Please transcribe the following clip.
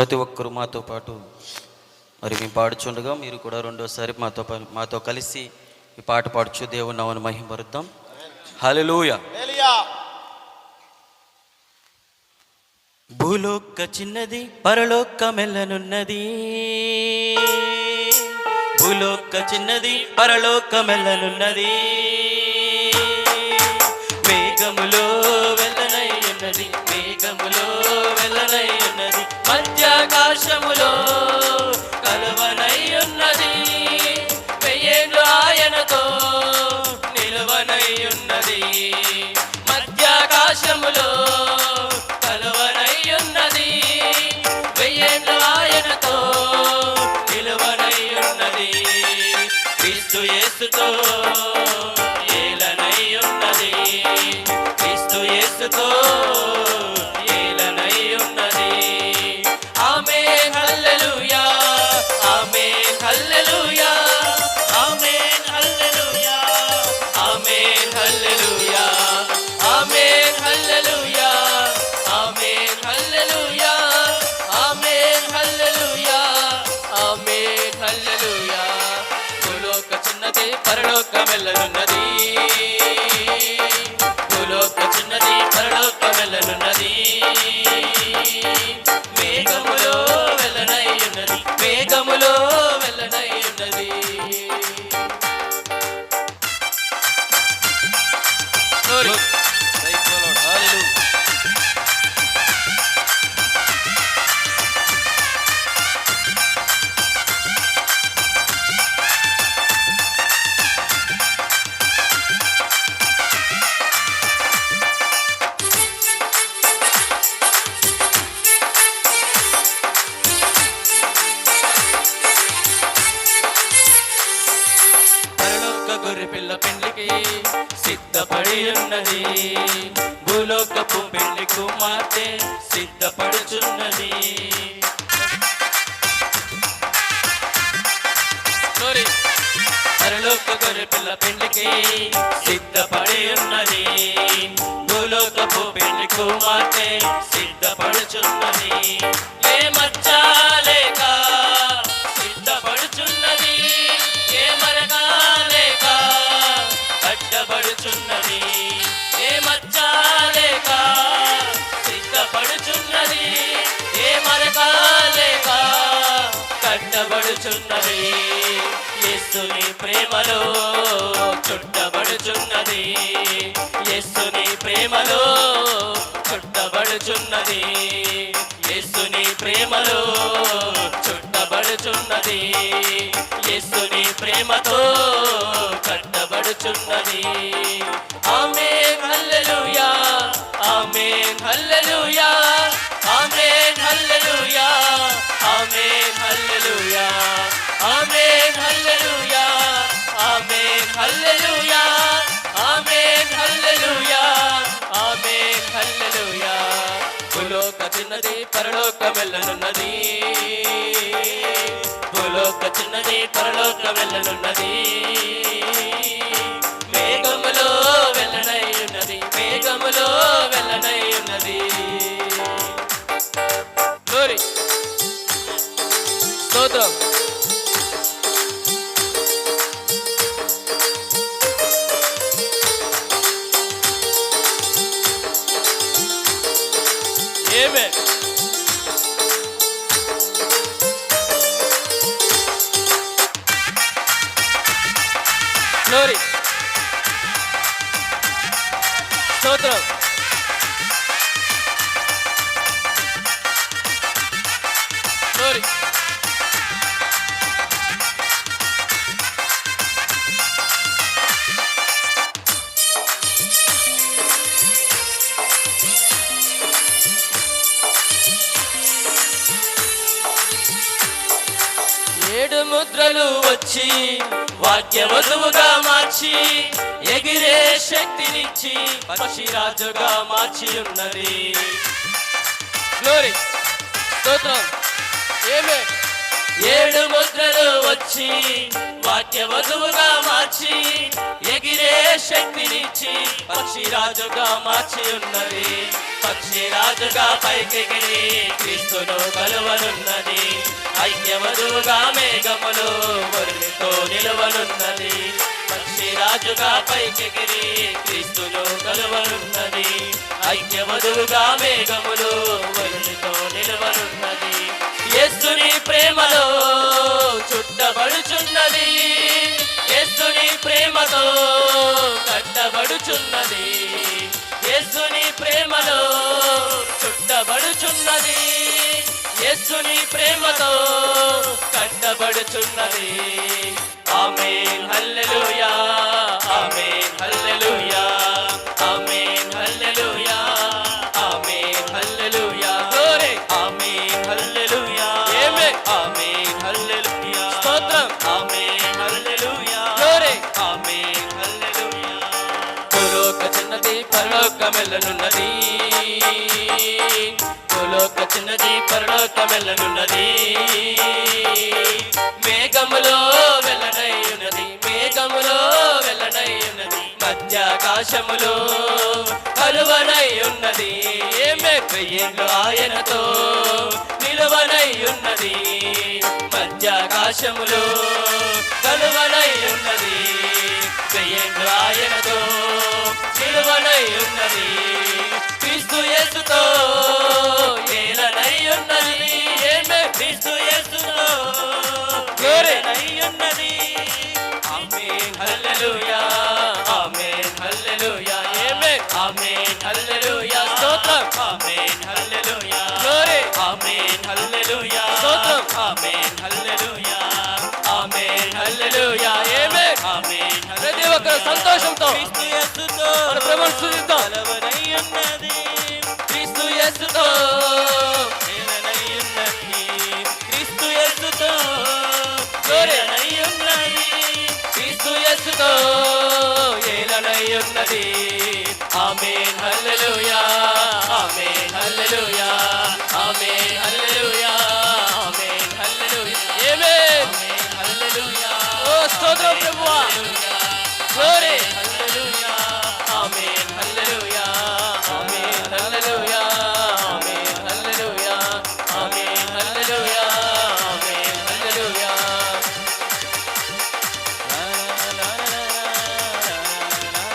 ప్రతి ఒక్కరు మాతో పాటు మరి మేము పాడుచుండగా మీరు కూడా రెండోసారి మాతో మాతో కలిసి ఈ పాట పాడుచు దేవుని నామను మహిమరుద్దాం హలలుయ భూలోక చిన్నది పరలోక మెల్లనున్నది. భూలోక చిన్నది పరలోక మెల్లనున్నది. ఆకాశములో కలవనై ఉన్నది వెయ్యేళ్ళు ఆయనతో నిలవనై ఉన్నది మధ్యాకాశములో కలవనై ఉన్నది వెయ్యేళ్ళు ఆయనతో నిలవనై ఉన్నది క్రీస్తు యేసుతో ఏలనై ఉన్నది క్రీస్తు యేసుతో పరలోకమెల్లనున్నది. భూలోక చిన్నది పరలోకమెల్లనున్నది. పడియున్నది. భూలోకపు పెళ్ళి కుమార్తె సిద్ధపడుచున్నది. పరలోక గొర్రె పిల్ల పెళ్ళికి సిద్ధపడి ఉన్నది భూలోకపు పెళ్ళి కుమార్తె సిద్ధపడుచున్నది. చుట్టబడుచున్నది. యేసుని ప్రేమలో చుట్టబడుచున్నది. యేసుని ప్రేమలో చుట్టబడుచున్నది. యేసుని ప్రేమలో చుట్టబడుచున్నది. యేసుని ప్రేమతో కట్టబడుచున్నది. ఆమె హల్లెలూయా! ఆమె హల్లెలూయా! ఆమె హల్లెలూయా! ఆమె ఆమేన్ హల్లెలూయా. ఆమేన్ హల్లెలూయా. ఆమేన్ హల్లెలూయా. ఆమేన్ హల్లెలూయా. భూలోక చిన్నది పరలోక వెళ్ళనున్నది. భూలోక చిన్నది పరలోక వెళ్ళనున్నది. Glory. Stotram. ఏడు ముద్రలు వచ్చి వాక్య వధువుగా మార్చి ఎగిరే శక్తినిచ్చి పక్షిరాజుగా మార్చి ఉన్నది. గ్లోరీ స్తోత్రం. ఏమే ఏడు ముద్రలు వచ్చి వాక్య వధువుగా మార్చి ఎగిరే శక్తినిచ్చి పక్షిరాజుగా మార్చి ఉన్నది. పక్షి రాజుగా పైకెగిరి క్రీస్తును కలువనున్నది. సైన్యమదుగా మేఘములు మురళితో నిలవనున్నది. పక్షిరాజుగా పైకెగిరి క్రీస్తును కలువనున్నది. ఐక్యవధువుగా మేఘములు మురళితో నిలవనున్నది. యేసుని ప్రేమలో చుట్టబడుచున్నది. యేసుని ప్రేమతో కట్టబడుచున్నది. యేసుని ప్రేమలో చుట్టబడుచున్నది. యేసుని ప్రేమతో కట్టబడుచున్నది ఆమేన్ హల్లెలూయా. ఆమేన్ హల్లెలూయా. ఆమేన్ హల్లెలూయా. ఆమేన్ హల్లెలూయా. గ్లోరీ ఆమేన్ హల్లెలూయా. Amen amen hallelujah. స్తోత్రం. Amen hallelujah. Glory amen hallelujah. భూలోక చిన్నది పరలోక మెల్లనున్నది భూలోక చిన్నది పరలోక మెల్లనున్నది మేఘములో వెల్లడై ఉన్నది మేఘములో వెల్లడై ఉన్నది మధ్యాకాశములో కలువనై ఉన్నది. ఏమే ఆయనతో నిలువనై ఉన్నది మధ్యాకాశములో కలువనై ఉన్నది. వెయ్యేళ్ళు ఆయనతో నిలువనై ఉన్నది ఆమేన్ హల్లెలూయా. గ్లోరీ. Amen hallelujah. స్తోత్రం. ఆమేన్ హల్లెలూయా. ఆమేన్ హల్లెలూయా. ఏమే. ఆమేన్ ప్రతి ఒక్కరు సంతోషంతో. క్రీస్తు యేసుతో. మన ప్రభువును స్తుతిద్దాం కలవనై ఉన్నది. క్రీస్తు యేసుతో. ఏలనై ఉన్నది. క్రీస్తు యేసుతో. ఏలనై ఉన్నది. క్రీస్తు యేసుతో. ఏలనై ఉన్నది. ఆమేన్ Prabhu. Glory.